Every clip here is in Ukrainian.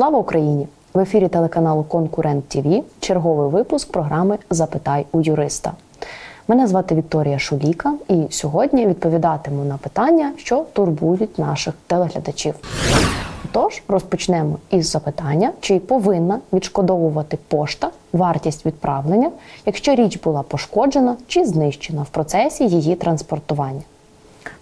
Слава Україні! В ефірі телеканалу Конкурент ТВ черговий випуск програми Запитай у юриста. Мене звати Вікторія Шуліка, і сьогодні відповідатиму на питання, що турбують наших телеглядачів. Тож розпочнемо із запитання, чи повинна відшкодовувати пошта вартість відправлення, якщо річ була пошкоджена чи знищена в процесі її транспортування.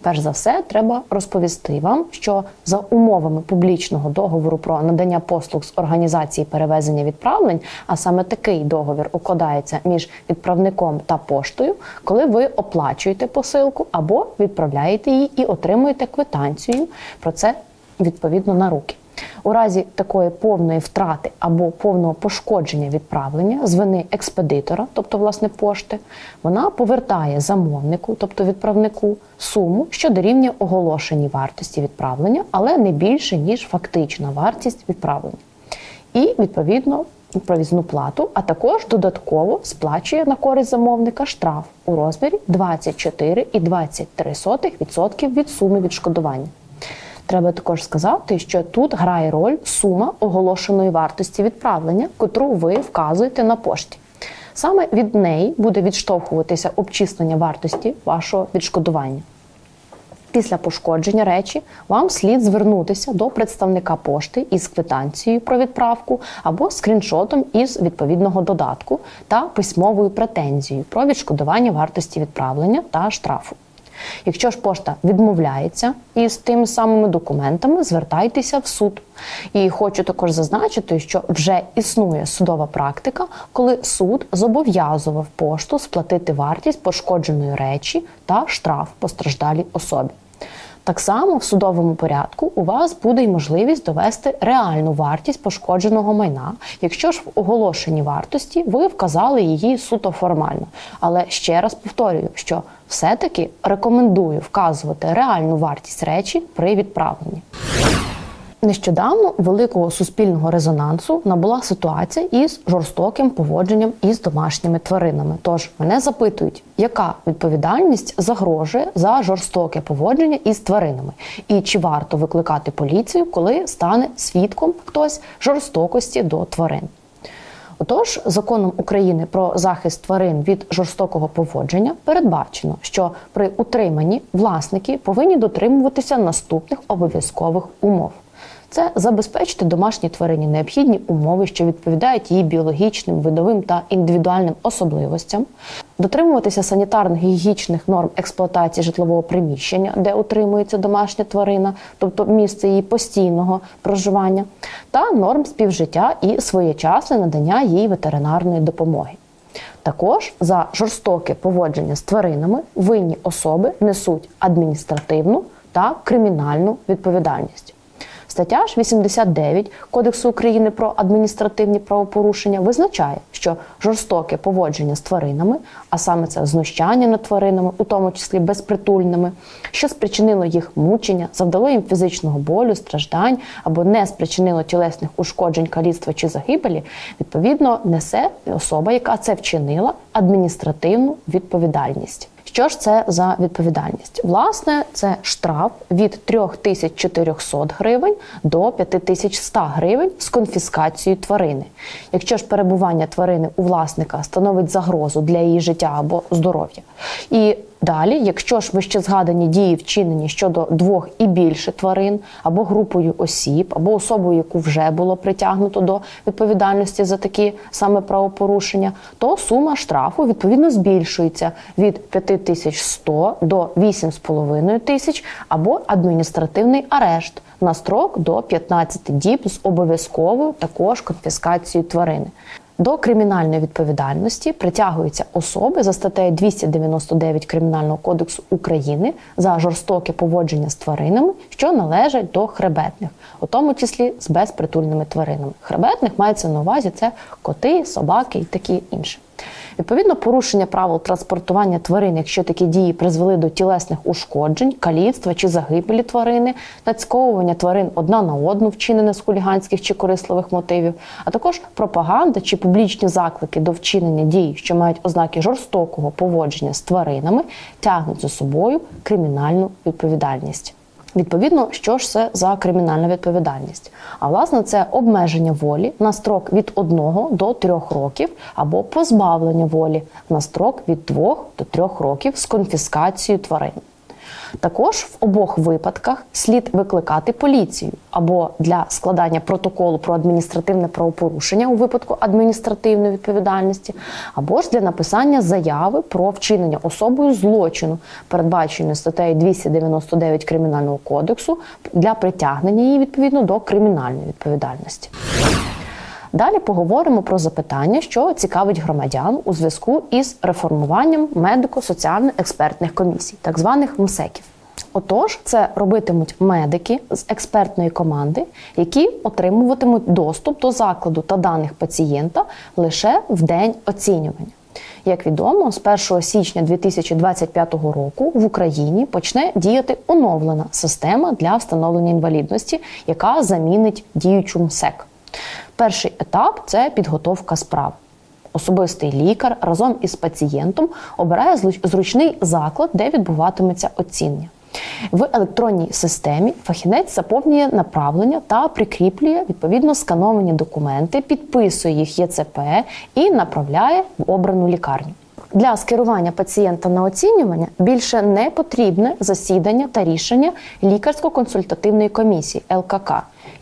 Перш за все, треба розповісти вам, що за умовами публічного договору про надання послуг з організації перевезення відправлень, а саме такий договір укладається між відправником та поштою, коли ви оплачуєте посилку або відправляєте її і отримуєте квитанцію про це відповідно на руки. У разі такої повної втрати або повного пошкодження відправлення з вини експедитора, тобто власне пошти, вона повертає замовнику, тобто відправнику, суму, що дорівнює оголошеній вартості відправлення, але не більше ніж фактична вартість відправлення. І відповідно провізну плату, а також додатково сплачує на користь замовника штраф у розмірі 24,23% від суми відшкодування. Треба також сказати, що тут грає роль сума оголошеної вартості відправлення, котру ви вказуєте на пошті. Саме від неї буде відштовхуватися обчислення вартості вашого відшкодування. Після пошкодження речі вам слід звернутися до представника пошти із квитанцією про відправку або скріншотом із відповідного додатку та письмовою претензією про відшкодування вартості відправлення та штрафу. Якщо ж пошта відмовляється із тими самими документами, звертайтеся в суд. І хочу також зазначити, що вже існує судова практика, коли суд зобов'язував пошту сплатити вартість пошкодженої речі та штраф постраждалій особі. Так само в судовому порядку у вас буде й можливість довести реальну вартість пошкодженого майна, якщо ж в оголошенні вартості ви вказали її суто формально. Але ще раз повторюю, що все-таки рекомендую вказувати реальну вартість речі при відправленні. Нещодавно великого суспільного резонансу набула ситуація із жорстоким поводженням із домашніми тваринами. Тож мене запитують, яка відповідальність загрожує за жорстоке поводження із тваринами, і чи варто викликати поліцію, коли стане свідком хтось жорстокості до тварин. Отож, законом України про захист тварин від жорстокого поводження передбачено, що при утриманні власники повинні дотримуватися наступних обов'язкових умов. Це забезпечити домашній тварині необхідні умови, що відповідають її біологічним, видовим та індивідуальним особливостям, дотримуватися санітарно-гігієнічних норм експлуатації житлового приміщення, де утримується домашня тварина, тобто місце її постійного проживання, та норм співжиття і своєчасне надання їй ветеринарної допомоги. Також за жорстоке поводження з тваринами винні особи несуть адміністративну та кримінальну відповідальність. Стаття ж 89 Кодексу України про адміністративні правопорушення визначає, що жорстоке поводження з тваринами, а саме це знущання над тваринами, у тому числі безпритульними, що спричинило їх мучення, завдало їм фізичного болю, страждань або не спричинило тілесних ушкоджень, каліцтва чи загибелі, відповідно несе особа, яка це вчинила, адміністративну відповідальність. Що ж це за відповідальність? Власне, це штраф від 3400 гривень до 5100 гривень з конфіскацією тварини. Якщо ж перебування тварини у власника становить загрозу для її життя або здоров'я. І Далі, якщо ж вище згадані дії вчинені щодо двох і більше тварин, або групою осіб, або особою, яку вже було притягнуто до відповідальності за такі саме правопорушення, то сума штрафу відповідно збільшується від 5100 до 8,5 тисяч або адміністративний арешт на строк до 15 діб з обов'язковою також конфіскацією тварини. До кримінальної відповідальності притягуються особи за статтею 299 Кримінального кодексу України за жорстоке поводження з тваринами, що належать до хребетних, у тому числі з безпритульними тваринами. Хребетних мається на увазі це коти, собаки і такі інші. Відповідно, порушення правил транспортування тварин, якщо такі дії призвели до тілесних ушкоджень, каліцтва чи загибелі тварини, нацьковування тварин одна на одну, вчинене з хуліганських чи корисливих мотивів, а також пропаганда чи публічні заклики до вчинення дій, що мають ознаки жорстокого поводження з тваринами, тягнуть за собою кримінальну відповідальність. Відповідно, що ж це за кримінальна відповідальність? А власне, це обмеження волі на строк від 1 до 3 років або позбавлення волі на строк від 2 до 3 років з конфіскацією тварин. Також в обох випадках слід викликати поліцію або для складання протоколу про адміністративне правопорушення у випадку адміністративної відповідальності, або ж для написання заяви про вчинення особою злочину, передбаченої статтею 299 кримінального кодексу для притягнення її відповідно до кримінальної відповідальності. Далі поговоримо про запитання, що цікавить громадян у зв'язку із реформуванням медико-соціально-експертних комісій, так званих МСЕКів. Отож, це робитимуть медики з експертної команди, які отримуватимуть доступ до закладу та даних пацієнта лише в день оцінювання. Як відомо, з 1 січня 2025 року в Україні почне діяти оновлена система для встановлення інвалідності, яка замінить діючу МСЕК. Перший етап це підготовка справ. Особистий лікар разом із пацієнтом обирає зручний заклад, де відбуватиметься оцінення. В електронній системі фахівець заповнює направлення та прикріплює відповідно скановані документи, підписує їх ЄЦП і направляє в обрану лікарню. Для скерування пацієнта на оцінювання більше не потрібне засідання та рішення лікарсько-консультативної комісії ЛКК,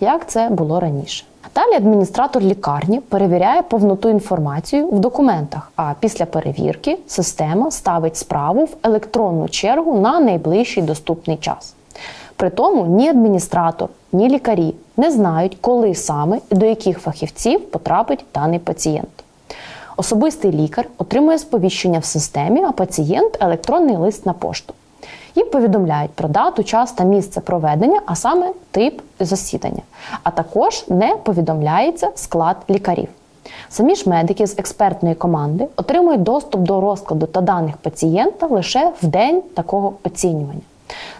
як це було раніше. Далі адміністратор лікарні перевіряє повноту інформацію в документах. А після перевірки система ставить справу в електронну чергу на найближчий доступний час. При тому ні адміністратор, ні лікарі не знають, коли саме і до яких фахівців потрапить даний пацієнт. Особистий лікар отримує сповіщення в системі, а пацієнт електронний лист на пошту. Їм повідомляють про дату, час та місце проведення, а саме тип засідання. А також не повідомляється склад лікарів. Самі ж медики з експертної команди отримують доступ до розкладу та даних пацієнта лише в день такого оцінювання.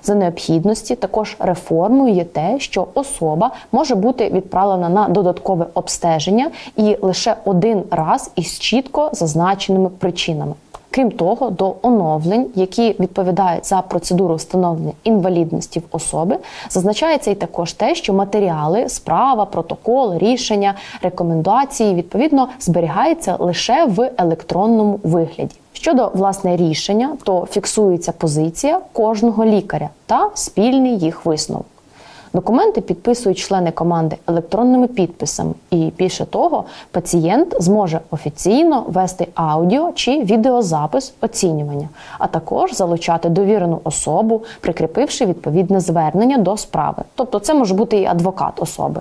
За необхідності також реформою є те, що особа може бути відправлена на додаткове обстеження і лише один раз із чітко зазначеними причинами. Крім того, до оновлень, які відповідають за процедуру встановлення інвалідності в особи, зазначається і також те, що матеріали, справа, протокол, рішення, рекомендації відповідно зберігаються лише в електронному вигляді. Щодо власне рішення, то фіксується позиція кожного лікаря та спільний їх висновок. Документи підписують члени команди електронними підписами, і більше того, пацієнт зможе офіційно вести аудіо чи відеозапис оцінювання, а також залучати довірену особу, прикріпивши відповідне звернення до справи. Тобто, це може бути і адвокат особи.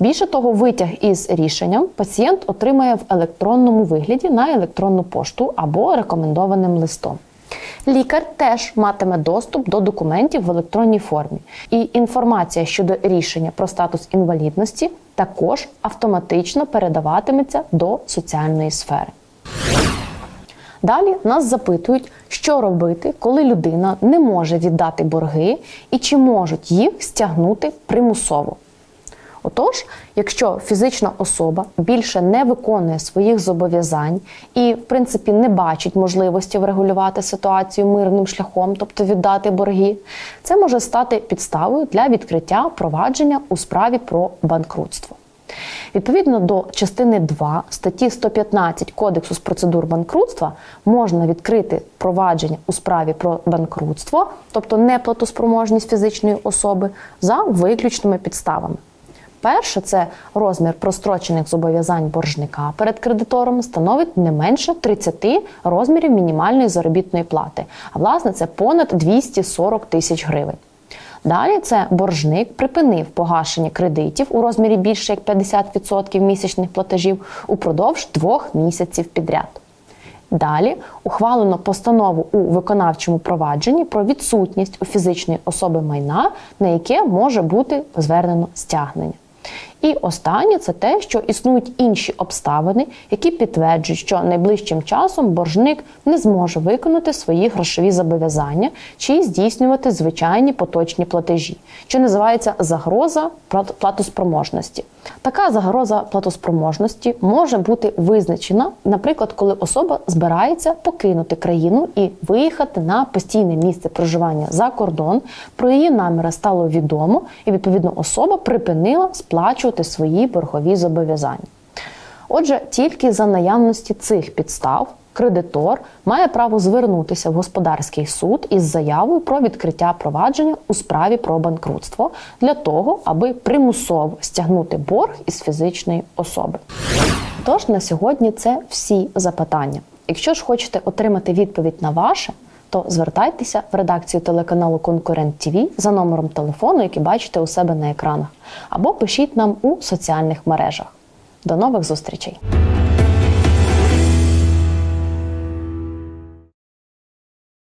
Більше того, витяг із рішенням пацієнт отримає в електронному вигляді на електронну пошту або рекомендованим листом. Лікар теж матиме доступ до документів в електронній формі, і інформація щодо рішення про статус інвалідності також автоматично передаватиметься до соціальної сфери. Далі нас запитують, що робити, коли людина не може віддати борги і чи можуть їх стягнути примусово. Отож, якщо фізична особа більше не виконує своїх зобов'язань і, в принципі, не бачить можливості врегулювати ситуацію мирним шляхом, тобто віддати борги, це може стати підставою для відкриття провадження у справі про банкрутство. Відповідно до частини 2 статті 115 Кодексу з процедур банкрутства можна відкрити провадження у справі про банкрутство, тобто неплатоспроможність фізичної особи, за виключними підставами. Перше, це розмір прострочених зобов'язань боржника перед кредитором становить не менше 30 розмірів мінімальної заробітної плати. А власне це понад 240 тисяч гривень. Далі це боржник припинив погашення кредитів у розмірі більше як 50% місячних платежів упродовж двох місяців підряд. Далі ухвалено постанову у виконавчому провадженні про відсутність у фізичної особи майна, на яке може бути звернено стягнення. І останнє це те, що існують інші обставини, які підтверджують, що найближчим часом боржник не зможе виконати свої грошові зобов'язання чи здійснювати звичайні поточні платежі, що називається загроза платоспроможності. Така загроза платоспроможності може бути визначена, наприклад, коли особа збирається покинути країну і виїхати на постійне місце проживання за кордон. Про її наміри стало відомо, і відповідно особа припинила сплачувати свої боргові зобов'язання. Отже, тільки за наявності цих підстав кредитор має право звернутися в господарський суд із заявою про відкриття провадження у справі про банкрутство для того, аби примусово стягнути борг із фізичної особи. Тож на сьогодні це всі запитання. Якщо ж хочете отримати відповідь на ваше, то звертайтеся в редакцію телеканалу Конкурент ТВ за номером телефону, який бачите у себе на екранах, або пишіть нам у соціальних мережах. До нових зустрічей!